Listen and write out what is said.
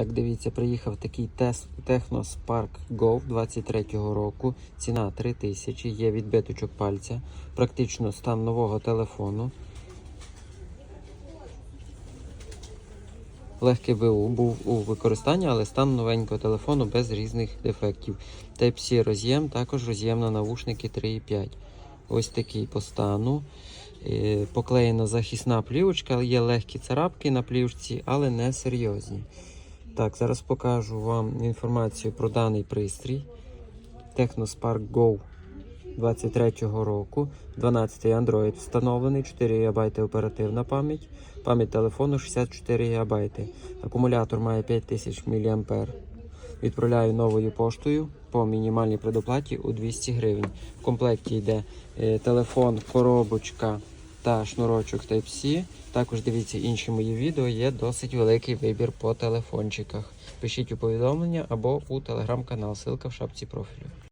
Так, дивіться, приїхав такий Тес- Techno Spark Go 23-го року. Ціна 3000, є відбиточок пальця. Практично стан нового телефону. Легкий БУ був у використанні, але стан новенького телефону без різних дефектів. Type-C роз'єм, також роз'єм на навушники 3.5. Ось такий по стану. Е, Поклеєна захисна плівочка, є легкі царапки на плівочці, але не серйозні. Так, зараз покажу вам інформацію про даний пристрій. Technospark Go 23-го року. 12 Android встановлений, 4 ГБ оперативна пам'ять, пам'ять телефону 64 ГБ. Акумулятор має 5000 мАh. Відправляю новою поштою по мінімальній предоплаті у 200 гривень. В комплекті йде е, телефон, коробочка та шнурочок Type-C. Також дивіться інші мої відео, є досить великий вибір по телефончиках. Пишіть у повідомлення або у телеграм-канал, ссылка в шапці профілю.